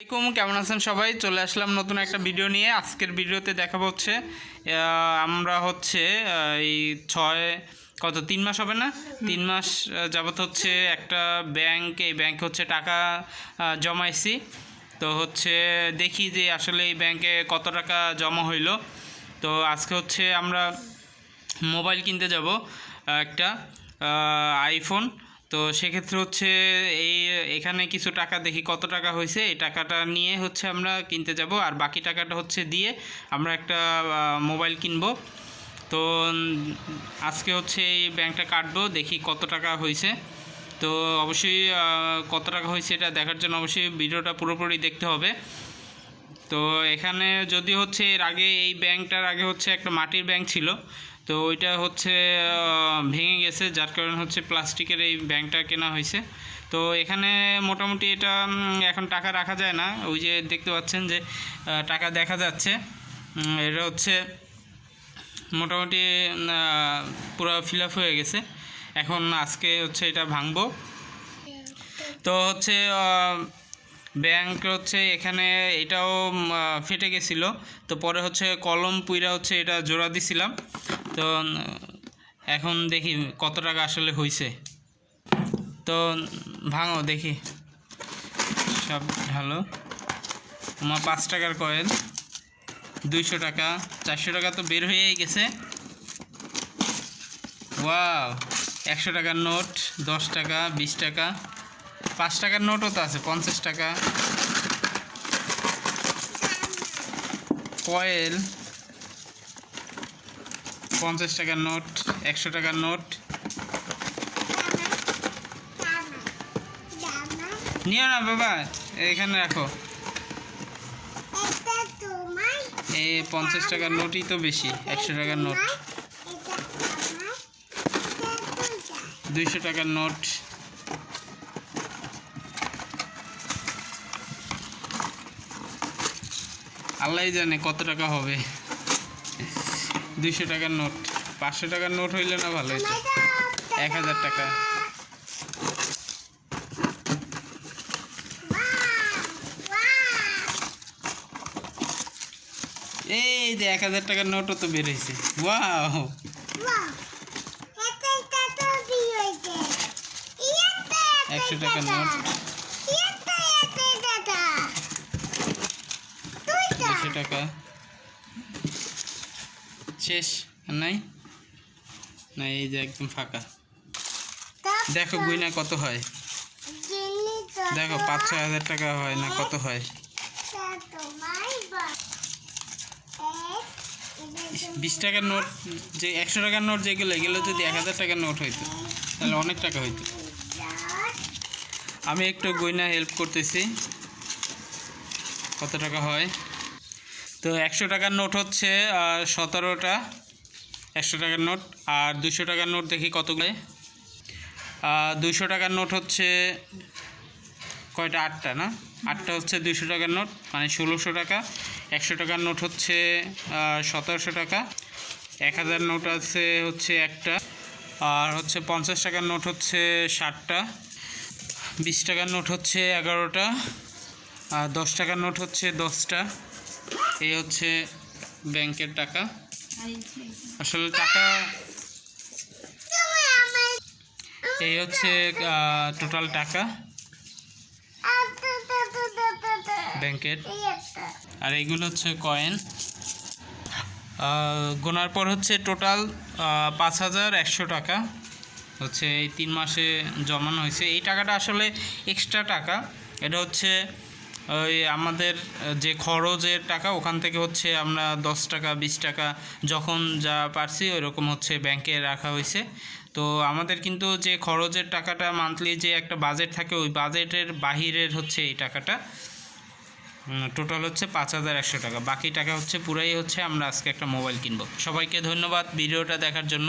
আসসালামাইকুম কেমন আছেন সবাই? চলে আসলাম নতুন একটা ভিডিও নিয়ে। আজকের ভিডিওতে দেখাবো হচ্ছে আমরা হচ্ছে এই ছয়, কত, তিন মাস হবে না? তিন মাস যাবত হচ্ছে একটা ব্যাংক, এই ব্যাংকে হচ্ছে টাকা জমাইছি। তো হচ্ছে দেখি যে আসলে এই ব্যাংকে কত টাকা জমা হইল। তো আজকে হচ্ছে আমরা মোবাইল কিনতে যাব একটা আইফোন তো সেক্ষেত্রে হচ্ছে এই, এখানে কিছু টাকা দেখি কত টাকা হয়েছে, এই টাকাটা নিয়ে হচ্ছে আমরা কিনতে যাব আর বাকি টাকাটা হচ্ছে দিয়ে আমরা একটা মোবাইল কিনবো। তো আজকে হচ্ছে এই ব্যাংকটা কাটবো, দেখি কত টাকা হয়েছে। তো অবশ্যই কত টাকা হয়েছে এটা দেখার জন্য অবশ্যই ভিডিওটা পুরোপুরি দেখতে হবে। তো এখানে যদি হচ্ছে এর আগে এই ব্যাংকটার আগে হচ্ছে একটা মাটির ব্যাংক ছিল তো ওইটা হচ্ছে ভেঙে গেছে যার কারণে হচ্ছে প্লাস্টিকের এই ব্যাংকটা কেনা হয়েছে। তো এখানে মোটামুটি এটা এখন টাকা রাখা যায় না। ওই যে দেখতে পাচ্ছেন যে টাকা দেখা যাচ্ছে। এটা হচ্ছে মোটামুটি পুরো ফিল আপ হয়ে গেছে। এখন আজকে হচ্ছে এটা ভাঙবো। তো হচ্ছে ব্যাংক হচ্ছে এখানে এটাও ফেটে গেছিল। তো পরে হচ্ছে কলম পুইরা হচ্ছে এটা জোড়া দিছিলাম। তো এখন দেখি কত টাকা আসলে হয়েছে তো ভাঙো, দেখি। সব ভালো। আমার পাঁচ টাকার কয়েন। দুইশো টাকা। চারশো টাকা তো বের হয়েই গেছে। ওয়াও, একশো টাকার নোট, দশ টাকা, বিশ টাকা। পাঁচ টাকার নোটও তো আছে, পঞ্চাশ টাকা। কয়েল, পঞ্চাশ টাকার নোট, একশো টাকার নোট। নিও না বাবা, এখানে রাখো। এই পঞ্চাশ টাকার নোটই তো বেশি, একশো টাকার নোট। দুইশো টাকার নোট। আল্লাহ জানে কত টাকা হবে। দুইশো টাকার নোট। পাঁচশো টাকার নোট হইলে না ভালো হইতো। এক হাজার টাকা। এই যে এক হাজার টাকার নোটও তো বের ওয়াও। একশো টাকার নোট। দুশো টাকা। শেষ। নাই? না এই যে একদম ফাঁকা। দেখো গুইনা কত হয়। দেখো, পাঁচ ছয় হাজার টাকা হয় না কত হয়। বিশ টাকার নোট, যে একশো টাকার নোট যেগুলো, এগুলো যদি এক হাজার টাকার নোট হইতো, তাহলে অনেক টাকা হইতো। আমি একটু গয়না হেল্প করতেছি। কত টাকা হয়? তো একশো টাকার নোট হচ্ছে সতেরোটা, একশো টাকার নোট, আর দুশো টাকার নোট দেখি কতগুলো। দুশো টাকার নোট হচ্ছে কয়টা? আটটা না? আটটা হচ্ছে দুশো টাকার নোট মানে ষোলোশো টাকা। একশো টাকার নোট হচ্ছে সতেরোশো টাকা। এক হাজার নোট আছে হচ্ছে একটা, আর হচ্ছে পঞ্চাশ টাকার নোট হচ্ছে ষাটটা। বিশ টাকার নোট হচ্ছে এগারোটা, আর দশ টাকার নোট হচ্ছে দশটা। এই হচ্ছে ব্যাংকের টাকা। আসলে টাকা এই হচ্ছে টোটাল টাকা। ব্যাংকের। আর এইগুলো হচ্ছে কয়েন গোনার পর হচ্ছে টোটাল পাঁচ হাজার একশো টাকা। হচ্ছে এই তিন মাসে জমানো হয়েছে। এই টাকাটা আসলে এক্সট্রা টাকা। এটা হচ্ছে ওই আমাদের, যে খরচের টাকা, ওখান থেকে হচ্ছে আমরা দশ টাকা, বিশ টাকা যখন যা পারছি, ওইরকম হচ্ছে ব্যাংকে রাখা হয়েছে। তো আমাদের কিন্তু যে খরচের টাকাটা মান্থলি যে একটা বাজেট থাকে, ওই বাজেটের বাহিরের হচ্ছে এই টাকাটা টোটাল হচ্ছে পাঁচ হাজার একশো টাকা। বাকি টাকা হচ্ছে পুরাই হচ্ছে আমরা আজকে একটা মোবাইল কিনবো। সবাইকে ধন্যবাদ ভিডিওটা দেখার জন্য।